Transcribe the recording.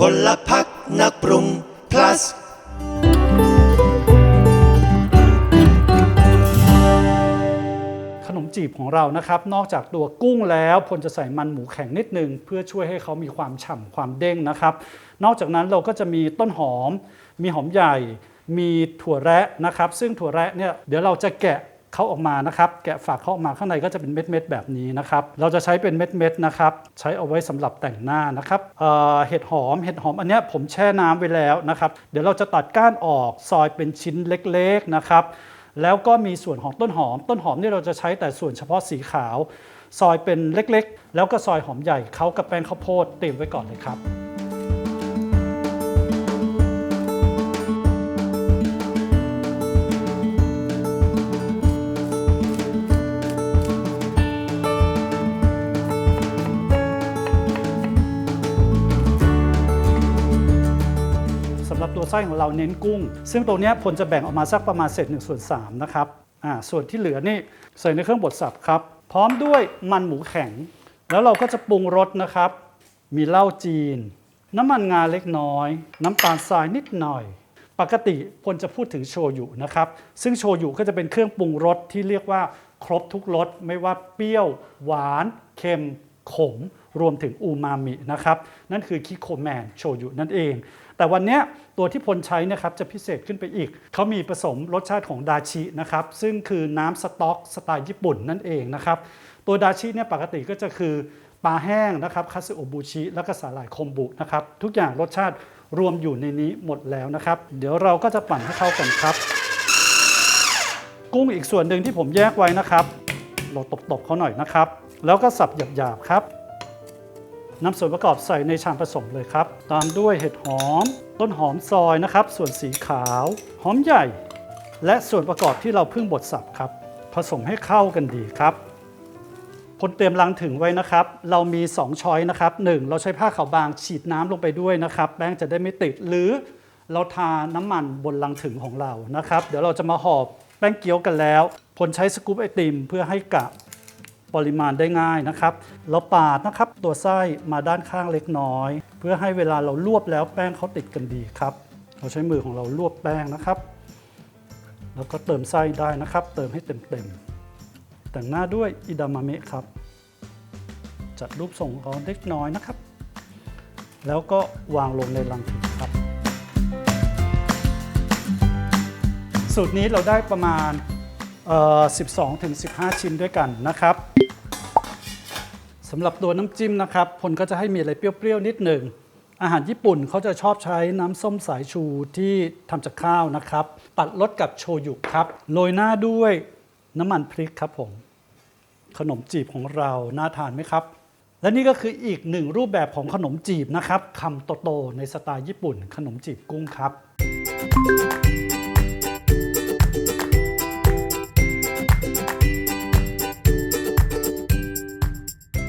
พลพักนักปรุง plus ขนมจีบของเรานะครับ นอกจากตัวกุ้งแล้วพลจะใส่มันหมูแข็งนิดนึง เพื่อช่วยให้เขามีความฉ่ำความเด้งนะครับ นอกจากนั้นเราก็จะมีต้นหอม มีหอมใหญ่ มีถั่วแระนะครับ ซึ่งถั่วแระเนี่ยเดี๋ยวเราจะแกะ เขาออกมานะครับ แกะฝากเขาออกมาข้างในก็จะเป็นเม็ดๆแบบนี้นะครับ เราจะใช้เป็นเม็ดๆนะครับ ใช้เอาไว้สำหรับแต่งหน้านะครับเเห็ดหอม เห็ดหอมอันนี้ผมแช่น้ำไว้แล้วนะครับ เดี๋ยวเราจะตัดก้านออกซอยเป็นชิ้นเล็กๆนะครับแล้วก็มีส่วนของต้นหอม ต้นหอมนี่เราจะใช้แต่ส่วนเฉพาะสีขาว ซอยเป็นเล็กๆ แล้วก็ซอยหอมใหญ่เขากับแป้งข้าวโพดเตรียมไว้ก่อนเลยครับำหรับตัวไส้ของเราเน้นกุ้ง ซึ่งตรงนี้ผลจะแบ่งออกมาสักประมาณเศษ1ส่วน3นะครับอ่าส่วนที่เหลือนี่ใส่ในเครื่องบดสับครับ พร้อมด้วยมันหมูแข็ง แล้วเราก็จะปรุงรสนะครับ มีเหล้าจีน น้ำมันงาเล็กน้อย น้ำตาลทรายนิดหน่อย ปกติพลจะพูดถึงโชยุนะครับ ซึ่งโชยุก็จะเป็นเครื่องปรุงรสที่เรียกว่าครบทุกรสไม่ว่าเปรี้ยว หวาน เค็ม ขม รวมถึงอูมามินะครับ นั่นคือคิโคแมนโชยุนั่นเอง แต่วันนี้ตัวที่พลใช้นะครับจะพิเศษขึ้นไปอีก เขามีผสมรสชาติของดาชินะครับ ซึ่งคือน้ำสต๊อกสไตล์ญี่ปุ่นนั่นเองนะครับ ตัวดาชิเนี่ยปกติก็จะคือปลาแห้งนะครับคาสึโอบุชิแล้วก็สาหร่ายคมบุนะครับ ทุกอย่างรสชาติรวมอยู่ในนี้หมดแล้วนะครับ เดี๋ยวเราก็จะปั่นให้เข้ากันครับ กุ้งอีกส่วนหนึ่งที่ผมแยกไว้นะครับ เราตบๆเขาหน่อยนะครับ แล้วก็สับหยาบๆครับนำส่วนประกอบใส่ในชามผสมเลยครับ ตามด้วยเห็ดหอม ต้นหอมซอยนะครับ ส่วนสีขาว หอมใหญ่ และส่วนประกอบที่เราเพิ่งบดสับครับ ผสมให้เข้ากันดีครับพลเตรียมลังถึงไว้นะครับ เรามี 2 ช้อยนะครับ 1. เราใช้ผ้าขาวบางฉีดน้ำลงไปด้วยนะครับแป้งจะได้ไม่ติดหรือเราทาน้ำมันบนลังถึงของเรานะครับ เดี๋ยวเราจะมาห่อแป้งเกี๊ยวกันแล้วพลใช้สกู๊ปไอติมเพื่อให้กะ ปริมาณได้ง่ายนะครับ เราปาดนะครับตัวไส้มาด้านข้างเล็กน้อย เพื่อให้เวลาเราลวบแล้วแป้งเขาติดกันดีครับ เราใช้มือของเราลวบแป้งนะครับ แล้วก็เติมไส้ได้นะครับ เติมให้เต็มๆแต่งหน้าด้วยอิดามามะครับ จัดรูปทรงของเขาเล็กน้อยนะครับ แล้วก็วางลงในลังถึงครับ สูตรนี้เราได้ประมาณ12-15 ชิ้นด้วยกันนะครับำหรับตัวน้ำจิ้มนะครับพลก็จะให้มีอะไรเปรี้ยวๆนิดหนึ่ง อาหารญี่ปุ่นเขาจะชอบใช้น้ำส้มสายชูที่ทำจากข้าวนะครับ ตัดรสกับโชยุครับโรยหน้าด้วยน้ำมันพริกครับผม ขนมจีบของเราน่าทานไหมครับ และนี่ก็คืออีกหนึ่งรูปแบบของขนมจีบนะครับคำโตๆในสไตล์ญี่ปุ่น ขนมจีบกุ้งครับ